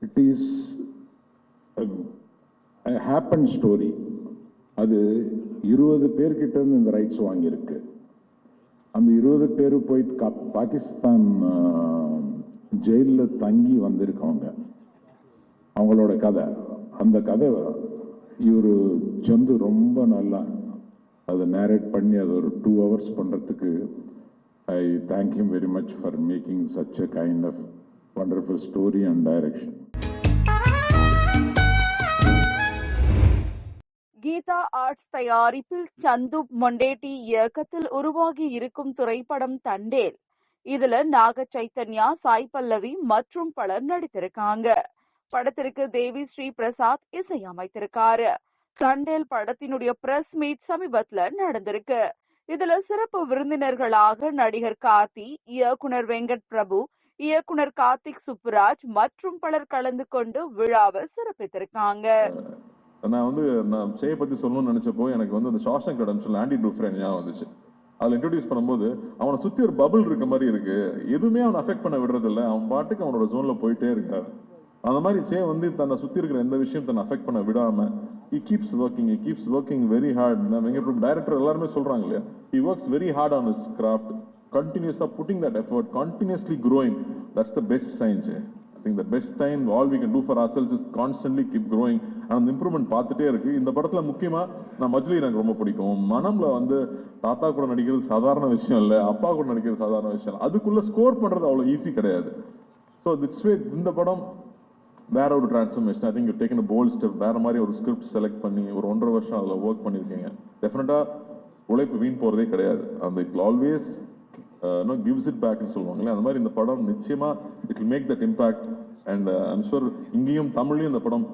It is happen story அது இருபது பேர்கிட்ட இருந்து இந்த ரைட்ஸ் வாங்கியிருக்கு. அந்த இருபது பேர் போய் கா- பாகிஸ்தான் ஜெயிலில் தங்கி வந்திருக்கவங்க. அவங்களோட கதை. அந்த கதை இவர் சந்து ரொம்ப நல்லா அதை நேரேட் பண்ணி அது ஒரு டூ ஹவர்ஸ் பண்ணுறதுக்கு I thank very much for making such a kind of wonderful story and direction. Geetha Arts தயாரிப்பில் சந்து மொண்டேட்டி இயக்கத்தில் உருவாகி இருக்கும் திரைப்படம் தண்டேல். இதுல நாக சைத்தன்யா சாய் பல்லவி மற்றும் பலர் நடித்திருக்காங்க. படத்திற்கு தேவி ஸ்ரீ பிரசாத் இசையமைத்திருக்காரு. தண்டேல் படத்தினுடைய பிரஸ் மீட் சமீபத்துல நடந்திருக்கு. இதுல சிறப்பு விருந்தினர்களாக நடிகர் கார்த்தி இயக்குனர் வெங்கட் பிரபு இயக்குனர் கார்த்திக் சுப்புராஜ் மற்றும் பலர் கலந்து கொண்டு விழாவை சிறப்பித்திருக்காங்க. நான் வந்து நான் சேயை பத்தி சொல்லணும்னு நினைச்சப்போ எனக்கு வந்து அந்த ஷாஷன் கடம்ஸ் ஆண்டி டூஃப்ரேன் ஞாபகம் வந்துச்சு. அதில் இன்ட்ரடியூஸ் பண்ணும்போது அவனை சுத்தி ஒரு பபுள் இருக்க மாதிரி இருக்கு. எதுவுமே அவனை அஃபெக்ட் பண்ண விடுறது அவன் பாட்டுக்கு அவனோட ஜோன்ல போயிட்டே இருக்காரு. அந்த மாதிரி சே வந்து தன்னை சுத்தி இருக்கிற எந்த விஷயம் தன்னை அஃபெக்ட் பண்ண விடாம he keeps working he keeps working very hard Venkat director எல்லாருமே சொல்றாங்க இல்லையா? He works very hard on his craft கண்டினியூஸா putting that effort continuously growing that's the best sign say I think the best time all we can do for ourselves is constantly keep growing. அந்த improvement பார்த்துட்டே இருக்கு. இந்த படத்தில் முக்கியமாக நான் மஜ்லி எனக்கு ரொம்ப பிடிக்கும். மனமில் வந்து தாத்தா கூட நடிக்கிறது சாதாரண விஷயம் இல்லை அப்பா கூட நடிக்கிறது சாதாரண விஷயம் அதுக்குள்ளே ஸ்கோர் பண்ணுறது அவ்வளோ ஈஸி கிடையாது. ஸோ திட்ஸ் வே இந்த படம் வேற ஒரு transformation I think taken bold step வேற மாதிரி ஒரு ஸ்கிரிப்ட் செலக்ட் பண்ணி ஒரு ஒன்றரை வருஷம் அதில் ஒர்க் பண்ணியிருக்கீங்க. டெஃபினட்டாக உழைப்பு வீண் போகிறதே கிடையாது. அந்த it always no gives it பேக்னு சொல்லுவாங்களே அந்த மாதிரி இந்த படம் நிச்சயமா it will make that impact and I'm sure இங்கேயும் தமிழ்லையும் இந்த படம்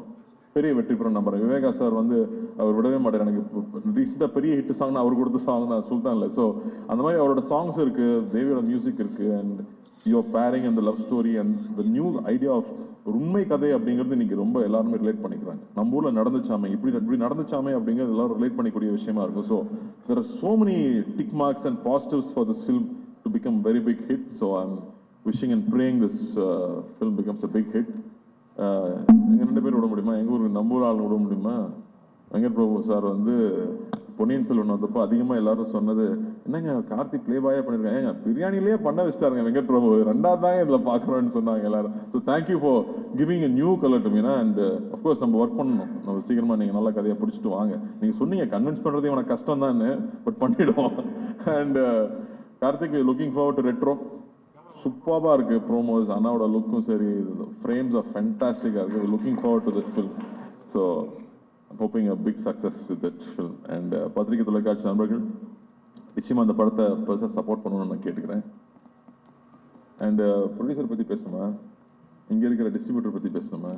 பெரிய வெற்றி பெறும் நம்புறேன். விவேகா சார் வந்து அவர் விடவே மாட்டார். எனக்கு ரீசெண்டாக பெரிய ஹிட் சாங்னா அவர் கொடுத்த சாங் தான் சுல்தான் இல்லை. ஸோ அந்த மாதிரி அவரோட சாங்ஸ் இருக்கு தேவியோட மியூசிக் இருக்கு அண்ட் யுவர் பேரிங் அந்த love story and the new idea of ஒரு உண்மை கதை அப்படிங்கிறது இன்னைக்கு ரொம்ப எல்லாருமே ரிலேட் பண்ணிக்கிறாங்க. நம்ம ஊரில் நடந்துச்சாமே இப்படி இப்படி நடந்துச்சாமே அப்படிங்கிறது எல்லாரும் ரிலேட் பண்ணிக்கூடிய விஷயமா இருக்கும். So there are so many tick marks and positives for this film to become very big hit so I'm wishing and praying this film becomes a big hit எங்கள் ரெண்டு பேர் விட முடியுமா? எங்கள் ஊருக்கு நம்ம ஊர் ஆள் விட முடியுமா? வெங்கட் பிரபு சார் வந்து பொன்னியின் செல்வன் வந்தப்போ அதிகமாக எல்லாரும் சொன்னது என்னங்க கார்த்தி ப்ளே பண்ணியிருக்காங்க பண்ணிருக்காங்க. ஏங்க பிரியாணிலேயே பண்ண வச்சிட்டாருங்க வெங்கட் பிரபு. ரெண்டாவது தான் இதில் பார்க்குறோன்னு சொன்னாங்க எல்லாரும். So thank you for giving a new colour to Meena and of course நம்ம ஒர்க் பண்ணணும். நம்ம சீக்கிரமாக நீங்கள் நல்ல கதையை பிடிச்சிட்டு வாங்க. நீங்கள் சொன்னீங்க கன்வின்ஸ் பண்ணுறதே உனக்கு கஷ்டம் தான் பட் பண்ணிவிடுவோம் and Karthik looking forward to Retro சூப்பராக இருக்குது ப்ரோமோஸ் அண்ணாவோட லுக்கும் சரி ஃப்ரேம்ஸ் ஆஃப் ஃபென்டாஸ்டிக்காக இருக்குது looking forward to this film so hoping a big success with that film and பத்திரிகை தொலைக்காட்சி நண்பர்கள் நிச்சயமாக அந்த படத்தை பெருசாக சப்போர்ட் பண்ணணும்னு நான் கேட்டுக்கிறேன். அண்ட் ப்ரொடியூசர் பற்றி பேசணுமா? இங்கே இருக்கிற டிஸ்ட்ரிபியூட்டர் பற்றி பேசணுமா?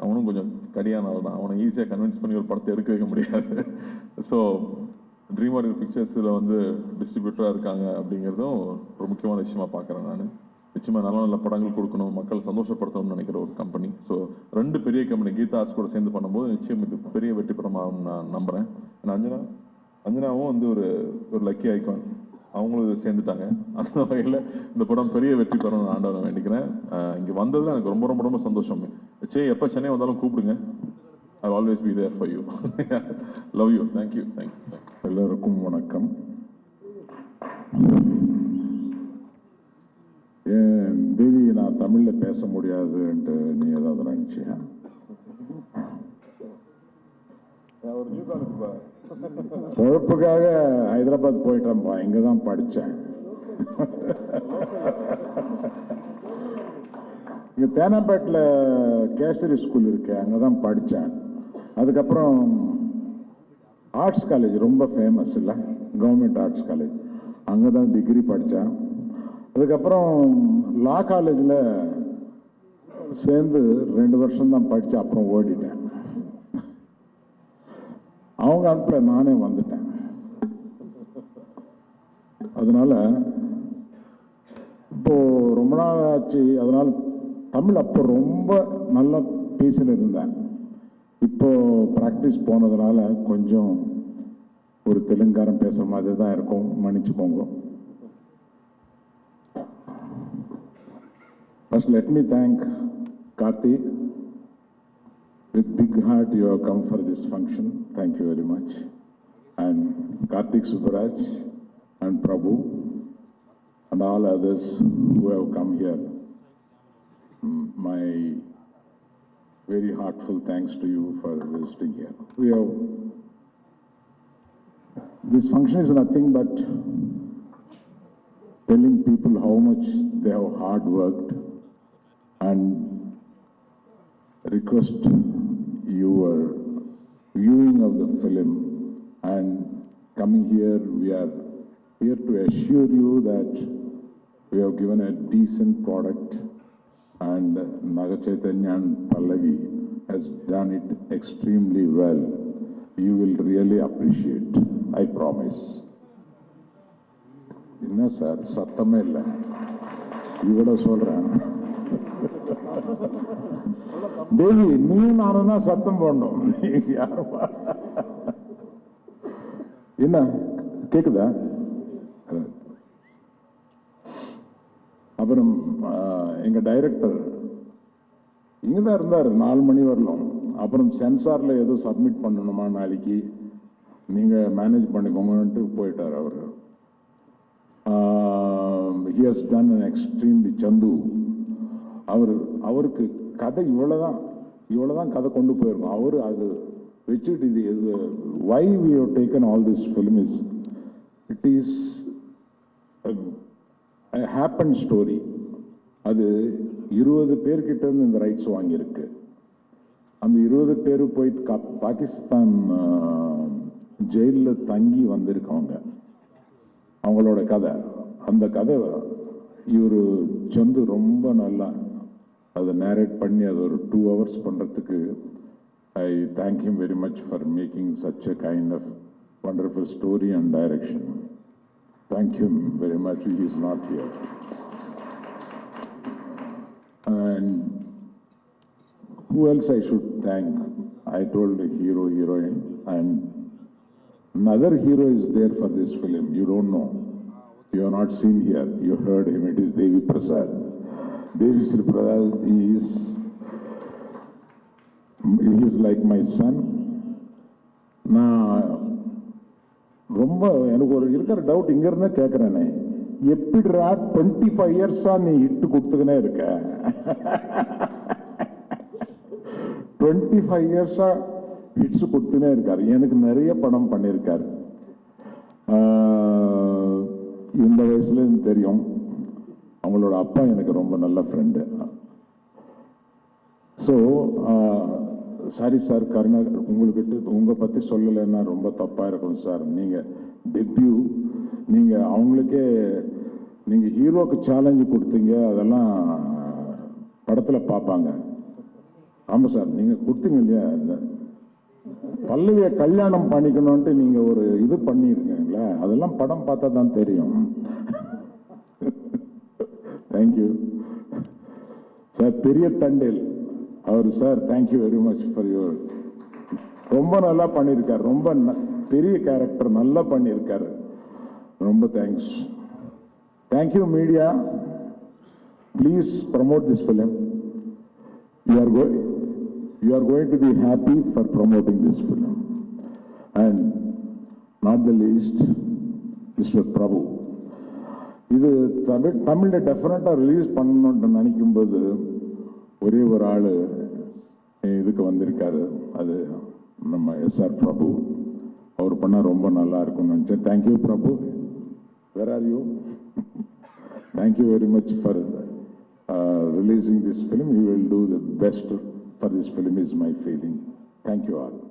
அவனும் கொஞ்சம் கடியான ஆள் தான் அவனை ஈஸியாக கன்வின்ஸ் பண்ணி ஒரு படத்தை எடுக்க வைக்க முடியாது. ஸோ ட்ரீம் ஆர்கர் பிக்சர்ஸில் வந்து டிஸ்ட்ரிபியூட்டராக இருக்காங்க அப்படிங்கிறதும் ஒரு முக்கியமான விஷயமா பார்க்குறேன் நான். நிச்சயமாக நல்ல நல்ல படங்கள் கொடுக்கணும் மக்கள் சந்தோஷப்படுத்தணும்னு நினைக்கிற ஒரு கம்பெனி ஸோ ரெண்டு பெரிய கம்பெனி கீதா ஆர்ட்ஸ் கூட சேர்ந்து பண்ணும்போது நிச்சயம் இது பெரிய வெற்றி நான் நம்புகிறேன் ஏன்னா அஞ்சனா அஞ்சனாவும் வந்து ஒரு ஒரு லக்கி ஐக்கான் அவங்களும் இதை சேர்ந்துட்டாங்க. அந்த வகையில் இந்த படம் பெரிய வெற்றி பெறணும் நான் ஆண்டவனை வேண்டிக்கிறேன். இங்கே வந்ததில் எனக்கு ரொம்ப ரொம்ப ரொம்ப சந்தோஷம். சே எப்போ சென்னை வந்தாலும் கூப்பிடுங்க. I always be there for you love you thank you thank you எல்லோருக்கும் வணக்கம். ஏன் தேவி நான் தமிழ்ல பேச முடியாதுன்ட்டு நீ ஏதாவது நினைச்சியா? பொழப்புக்காக ஹைதராபாத் போயிட்டேன்ப்பா இங்கே தான் படித்தேன் இங்கே தேனாம்பேட்டில் கேசரி ஸ்கூல் இருக்கு அங்கே தான் படித்தேன் அதுக்கப்புறம் ஆர்ட்ஸ் காலேஜ் ரொம்ப ஃபேமஸ் இல்லை. கவர்மெண்ட் ஆர்ட்ஸ் காலேஜ் அங்கே தான் டிகிரி படித்தேன் அதுக்கப்புறம் லா காலேஜில் சேர்ந்து ரெண்டு வருஷம் தான் படித்தேன் அப்புறம் ஓடிட்டேன். அவங்க அனுப்பல நானே வந்துட்டேன். அதனால் இப்போது ரொம்ப நாள் ஆச்சு. அதனால் தமிழ் அப்போ ரொம்ப நல்லா பேசின்னு இருந்தேன். இப்போது ப்ராக்டிஸ் போனதுனால கொஞ்சம் ஒரு தெலுங்காரம் பேசுகிற மாதிரி தான் இருக்கும் மன்னிச்சுக்கோங்க first let me thank Karthi with big heart you have come for this function thank you very much and Karthik Subbaraj and Prabhu and all others who have come here my very heartful thanks to you for visiting here. We have, this function is nothing but telling people how much they have hard worked and request your viewing of the film and coming here, we are here to assure you that we have given a decent product and Naga and Pallavi has done it extremely well. You will really appreciate, I promise. என்ன sir? சத்தமே இல்லை. இவ்வளோ சொல்றேன். தேவி நீயும் நானும் தான் சத்தம் போடணும். யாரும் என்ன? கேக்குதா? அப்புறம் ஆஹ், எங்க டைரக்டர் இங்கே தான் இருந்தார் நாலு மணி வரலாம். அப்புறம் சென்சாரில் ஏதோ சப்மிட் பண்ணணுமா நாளைக்கு? நீங்கள் மேனேஜ் பண்ணிக்கோங்கன்ட்டு போயிட்டார் அவர். He has done an extremely Chandoo. அவர் அவருக்கு கதை இவ்வளோ இவ்வளோதான் இவ்வளோதான் கதை கொண்டு போயிருக்கோம். அவர் அது வச்சுட்டு இது இது why we have taken all this film is it is happen story அது இருபது பேர்கிட்ட இருந்து இந்த ரைட்ஸ் வாங்கியிருக்கு. அந்த இருபது பேர் போய் கா- பாகிஸ்தான் ஜெயிலில் தங்கி வந்திருக்கவங்க. அவங்களோட கதை. அந்த கதை இவர் சந்து ரொம்ப நல்லா அதை நேரேட் பண்ணி அது ஒரு டூ ஹவர்ஸ் பண்ணுறதுக்கு I thank you very much for making such a kind of wonderful story and direction thank you very much he not here and who else I should thank? I told the hero, heroine, and another hero is there for this film. You don't know. You have not seen here. You heard him. It is Devi Prasad. Devi Sri Prasad is, he is like my son. நான் ரொம்ப எனக்கு ஒரு இருக்கிற doubt இங்க இருந்தே கேட்கிறேனே எப்படிடா twenty five இயர்ஸா நீ இட்டு கொடுத்துக்கினே இருக்க? டுவெண்ட்டி ஃபைவ் இயர்ஸா ஹிட்ஸ் கொடுத்துனே இருக்கார். எனக்கு நிறைய படம் பண்ணியிருக்காரு. இந்த வயசுல தெரியும். அவங்களோட அப்பா எனக்கு ரொம்ப நல்ல friend so sorry sir Karuna உங்கள்கிட்ட உங்களை பற்றி சொல்லலைன்னா ரொம்ப தப்பாக இருக்கும் சார் நீங்கள் டெப்யூ நீங்கள் அவங்களுக்கே நீங்கள் ஹீரோக்கு சேலஞ்சு கொடுத்தீங்க அதெல்லாம் படத்தில் பார்ப்பாங்க. ஆமாம் சார் நீங்கள் கொடுத்தீங்க இல்லையா? இந்த பல்லவியை கல்யாணம் பண்ணிக்கணும்ன்ட்டு நீங்கள் ஒரு இது பண்ணியிருக்கீங்களே அதெல்லாம் படம் பார்த்தா தான் தெரியும். தேங்க்யூ சார் பெரிய தண்டேல். அவர் sir thank you very much for your ரொம்ப நல்லா பண்ணியிருக்காரு ரொம்ப ந- பெரிய கேரக்டர் நல்லா பண்ணியிருக்காரு ரொம்ப thanks thank you media please promote this film you are going you are going to be happy for promoting this film. And not the least mister Prabhu இது தமிழ் தமிழில் டெஃபினட்டாக ரிலீஸ் பண்ணணுன்ட்டு நினைக்கும்போது ஒரே ஒரு ஆள் இதுக்கு வந்திருக்காரு. அது நம்ம எஸ்ஆர் பிரபு அவர் பண்ணால் ரொம்ப நல்லா இருக்கும்னு நினச்சேன். Thank you Prabhu where are you Thank you very much for uh, releasing this film. He will do the best for this film is my feeling. Thank you all.